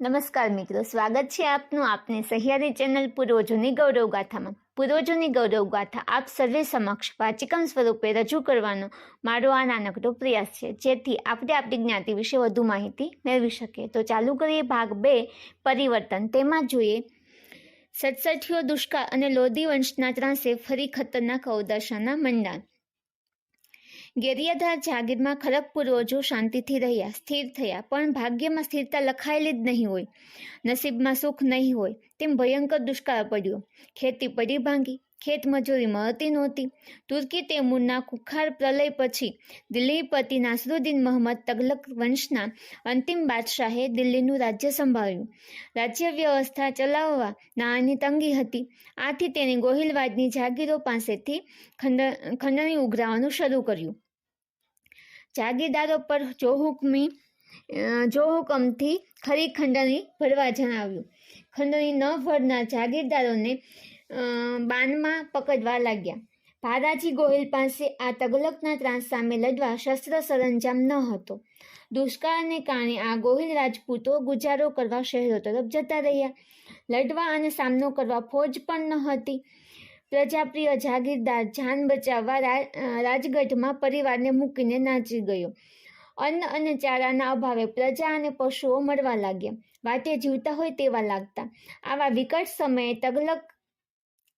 નમસ્કાર મિત્રો, સ્વાગત છે આપનું આપની સહિયારી ચેનલ પૂર્વજોની ગૌરવ ગાથામાં પૂર્વજોની ગૌરવ ગાથા આપ સર્વે સમક્ષ વાચિકમ સ્વરૂપે રજૂ કરવાનો મારો આ નાનકડો પ્રયાસ છે. જેથી આપણે આપણી જ્ઞાતિ વિશે વધુ માહિતી મેળવી શકીએ. તો ચાલુ કરીએ ભાગ બે, પરિવર્તન. તેમાં જોઈએ, સડસઠીઓ દુષ્કાળ અને લોધી વંશના ત્રાસે ફરી ખતરનાક અવદશાના મંડાણ. ગેરિયાધાર જાગીરમાં ખરક પૂર્વજો શાંતિથી રહ્યા, સ્થિર થયા, પણ ભાગ્યમાં સ્થિરતા લખાયેલી જ નહીં હોય. નસીબમાં સુખ નહીં હોય, તેમ ભયંકર દુષ્કાળ પડ્યો. ખેતી પડી ભાંગી, ખેત મજૂરી મળતી નહોતી. તુર્કી તૈમૂરના કુખાર પ્રલય પછી દિલ્હીપતિ નાસરુદ્દીન મહંમદ તગલક વંશના અંતિમ બાદશાહે દિલ્હીનું રાજ્ય સંભાળ્યું. રાજ્ય વ્યવસ્થા ચલાવવા નાણાંની તંગી હતી. આથી તેણે ગોહિલવાડની જાગીરો પાસેથી ખંડ, ખંડણી ઉઘરાવવાનું શરૂ કર્યું. જાગીરદારો પર જો હુકમી જો હુકમથી ખરી ખંડણી ભરવા જણાવ્યું. ખંડણી ન ભરનાર જાગીરદારોને બાનમાં પકડવા લાગ્યા. ભારાજી ગોહિલ પાસે આ તગલકના ત્રાસ સામે લડવા શસ્ત્ર સરંજામ ન હતો. દુષ્કાળને કારણે આ ગોહિલ રાજપૂતો ગુજારો કરવા શહેરો તરફ જતા રહ્યા. લડવા અને સામનો કરવા ફોજ પણ ન હતી. પ્રજાપ્રિય જાગીરદાર જાન બચાવવા રાજગઢમાં પરિવારને મૂકીને નાચી ગયો. અન્ન અને ચારાના અભાવે પ્રજા અને પશુઓ મરવા લાગ્યા. વાટે જીવતા હોય તેવા લાગતા. આવા વિકટ સમયે તગલક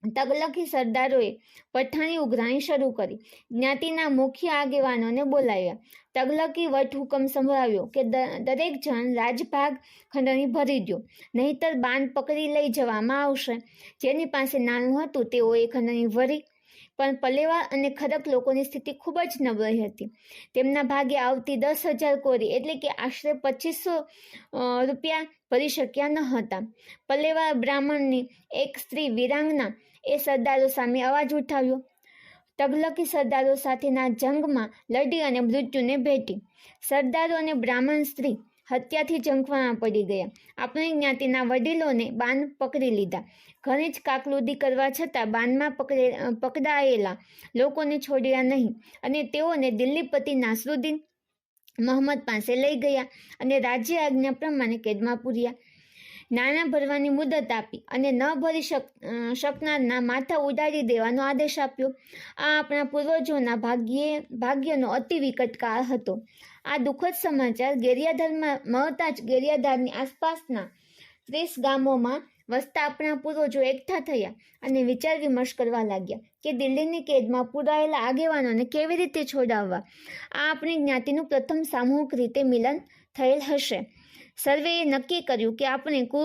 તગલકી સરદારોએ પઠાણી ઉઘરાણી શરૂ કરી. જ્ઞાતિના મુખ્ય આગેવાનોને બોલાવ્યા. તગલકી વટ હુકમ સંભળાવ્યો કે દરેક જણ રાજભાગ ખંડણી ભરી દો. નહીતર બાંધ પકડી લઈ જવામાં આવશે. જેની પાસે નાનું હતું તેઓએ ખંડણી ભરી પણ પલેવા અને ખડક લોકોની સ્થિતિ ખૂબ જ નબળી હતી. તેમના ભાગે આવતી દસ હજાર કોરી એટલે કે આશરે પચીસો રૂપિયા ભરી શક્યા ન હતા. પલેવા બ્રાહ્મણની એક સ્ત્રી વિરાંગના એ સરદારો સામે અવાજ ઉઠાવ્યો. તગલકી સરદારો સાથેના જંગમાં લડી અને મૃત્યુને ભેટી. સરદારો અને બ્રાહ્મણ સ્ત્રી હત્યાથી ઝંખવાણા પડી ગયા. આપણી જ્ઞાતિના વડીલોને બાન પકડી લીધા. ઘણી જ કાકલુદી કરવા છતાં બાનમાં પકડે પકડાયેલા લોકોને છોડ્યા નહીં અને તેઓને દિલ્હીપતિ નાસરુદ્દીન મોહમ્મદ પાસે લઈ ગયા અને રાજ્ય આજ્ઞા પ્રમાણે કેદમાં પૂર્યા. નાણાં ભરવાની મુદત આપી અને ન ભરી શક શકનારના માથા ઉડાડી દેવાનો આદેશ આપ્યો. આ આપણા પૂર્વજોના ભાગ્યે, ભાગ્યનો અતિ વિકટ કાળ હતો. આ દુઃખદ સમાચાર ગેરિયાધારમાં મળતા જ ગેરિયાધારની આસપાસના ત્રીસ ગામોમાં વસતા આપણા પૂર્વજો એકઠા થયા અને વિચાર વિમર્શ કરવા લાગ્યા કે દિલ્હીની કેદમાં પુરાયેલા આગેવાનોને કેવી રીતે છોડાવવા? આ આપણી જ્ઞાતિનું પ્રથમ સામૂહિક રીતે મિલન થયેલ હશે. સર્વેએ નક્કી કર્યું કે આપણે કુ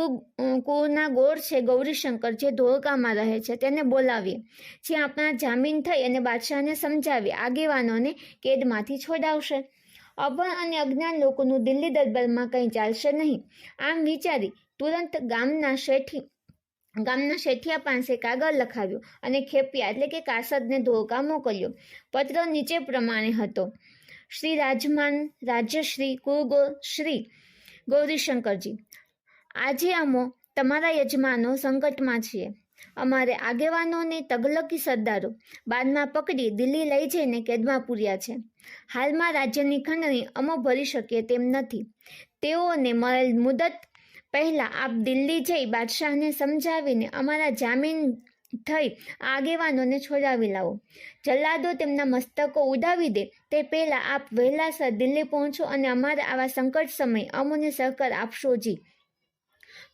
કુના ગોળ છે, ગૌરીશંકર, જે ધોળકામાં રહે છે, તેને બોલાવીએ. જે આપણા જામીન થઈ અને બાદશાહને સમજાવી આગેવાનોને કેદમાંથી છોડાવશે. અભણ અને અજ્ઞાન લોકોનું દિલ્હી દરબારમાં કંઈ ચાલશે નહીં. આમ વિચારી તુરંત ગામના શેઠી, ગામના શેઠિયા પાસે કાગળ લખાવ્યો અને ખેપિયા એટલે કે કાસદને ધોળકા મોકલ્યો. પત્ર નીચે પ્રમાણે હતો. શ્રી રાજમાન, રાજ્યશ્રી કુગો શ્રી ગૌરીશંકરજી, આજે અમો તમારા યજમાનો સંકટમાં છીએ. અમારે આગેવાનોને તગલકી સરદારો બાદમાં પકડી દિલ્હી લઈ જઈને કેદમાં પૂર્યા છે. હાલમાં રાજ્યની ખંડણી અમો ભરી શકીએ તેમ નથી. તેઓને મળેલ મુદત પહેલાં આપ દિલ્હી જઈ બાદશાહને સમજાવીને અમારા જામીન થઈ આગેવાનોને છોડાવી લાવો. જલ્લાદો તેમના મસ્તકો ઉડાવી દે. તે પહેલાં આપ વહેલાસર દિલ્હી પહોંચો અને અમારા આવા સંકટ સમય અમોને સહકાર આપશો જી.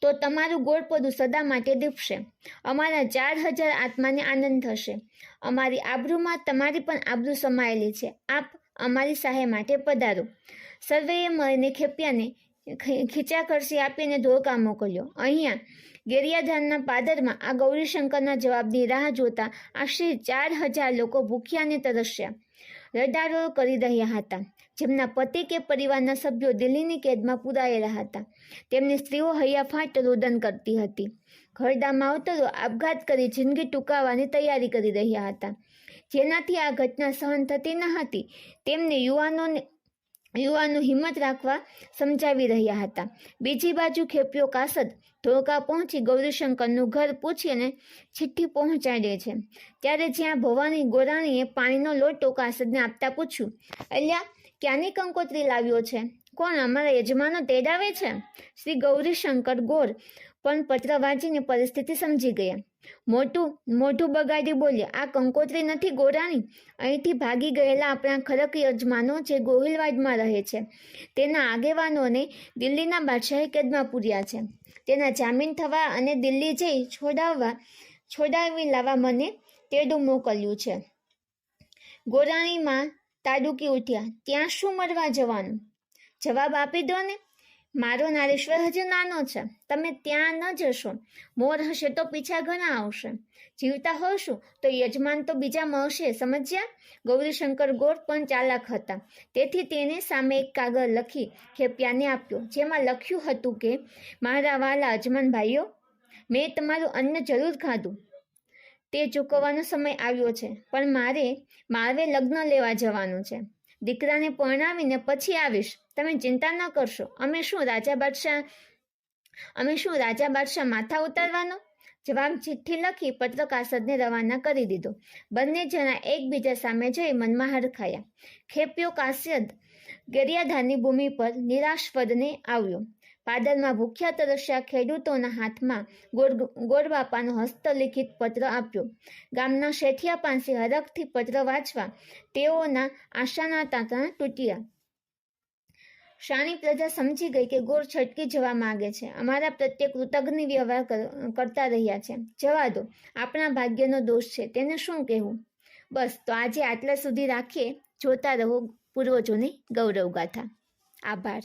તો તમારું ગોળપદું સદા માટે દીપશે. અમારા ચાર હજાર આત્માને આનંદ થશે. અમારી આબરૂમાં તમારી પણ આબરૂ સમાયેલી છે. આપ અમારી સહાય માટે પધારો. સર્વેએ મળીને ખેપિયાને ખીચા કરશી આપીને ધોકા મોકલ્યો. અહીંયા ગેરિયાધારના પાદરમાં આ ગૌરીશંકરના જવાબની રાહ જોતા આશરે ચાર હજાર લોકો ભૂખ્યાને તરસ્યા. રડારો કરી રહ્યા હતા. જેમના પતિ કે પરિવારના સભ્યો દિલ્હીની કેદમાં પુરાયેલા હતા. તેમની સ્ત્રીઓ હૈયાફાટ રોદન કરતી હતી. ઘરડા માવતરો આપઘાત કરી જિંદગી ટૂંકાવવાની તૈયારી કરી રહ્યા હતા. જેનાથી આ ઘટના સહન થતી ન હતી, તેમને યુવાનોને યુવાનો હિંમત રાખવા સમજાવી રહ્યા હતા. બીજી બાજુ ખેપ્યો કાસદ ધોળકા પહોંચી ગૌરીશંકરનું ઘર પૂછીને ચિઠ્ઠી પહોંચાડે છે. ત્યારે જ્યાં ભવાની ગોરાણીએ પાણીનો લોટો કાસદને આપતા પૂછ્યું, અલ્યા, ક્યાંની કંકોત્રી લાવ્યો છે? કોણ અમારા યજમાનો તેડાવે છે? શ્રી ગૌરીશંકર ગોર પણ પત્ર વાંચીને પરિસ્થિતિ સમજી ગયા. મોટું મોઢું બગાડી બોલ્યા, આ કંકોત્રી નથી ગોરાણી? અહીંથી ભાગી ગયેલા આપણા ખરક યજમાનો જે ગોહિલવાડમાં રહે છે. તેના આગેવાનોને દિલ્હીના બાદશાહી કેદમાં પૂર્યા છે. તેના જામીન થવા અને દિલ્હી જઈ છોડાવવા, છોડાવી લાવવા મને તેડું મોકલ્યું છે. ગોરાણીમાં તાડુકી ઉઠ્યા. ત્યાં શું મરવા જવાનું? જવાબ આપી દો ને. મારો નારેશ્વર હજુ નાનો છે. તમે ત્યાં ન જશો. મોર હશે તો પીછા ઘણા આવશે. જીવતા હોશું તો યજમાન તો બીજા મળશે, સમજ્યા? ગૌરીશંકર ગોર પણ ચાલાક હતા. તેથી તેને સામે એક કાગળ લખી ખેપિયાને આપ્યો, જેમાં લખ્યું હતું કે, મારા વાલા અજમાન ભાઈઓ, મેં તમારું અન્ન જરૂર ખાધું. તે ચૂકવવાનો સમય આવ્યો છે, પણ મારે માળવે લગ્ન લેવા જવાનું છે. દીકરાને પરણાવીને પછી આવીશ. તમે ચિંતા ન કરશો. અમે શું રાજા બાદશાહ, અમે શું રાજા બાદશાહ માથા ઉતારવાનો? જવાબ ચિઠ્ઠી લખી પત્ર કાસદને રવાના કરી દીધો. બંને જણા એકબીજા સામે જઈ મનમાં હરખાયા ખેપ્યો કાશ્યદ ગરિયાધારની ભૂમિ પર નિરાશપદને આવ્યો. પાદરમાં ભૂખ્યા તરસ્યા ખેડૂતોના હાથમાં ગોર ગોરબાપાનો હસ્તલિખિત પત્ર આપ્યો. ગામના શેઠિયા પાસે હરખથી પત્ર વાંચવા તેઓના આશાના તાંતણા તૂટ્યા. શાણી પ્રજા સમજી ગઈ કે ગોળ છટકી જવા માંગે છે. અમારા પ્રત્યે કૃતજ્ઞ વ્યવહાર કર- કરતા રહ્યા છે. જવા દો. આપણા ભાગ્યનો દોષ છે. તેને શું કહેવું? બસ, તો આજે આટલા સુધી રાખીએ. જોતા રહો પૂર્વજોની ગૌરવ ગાથા. આભાર.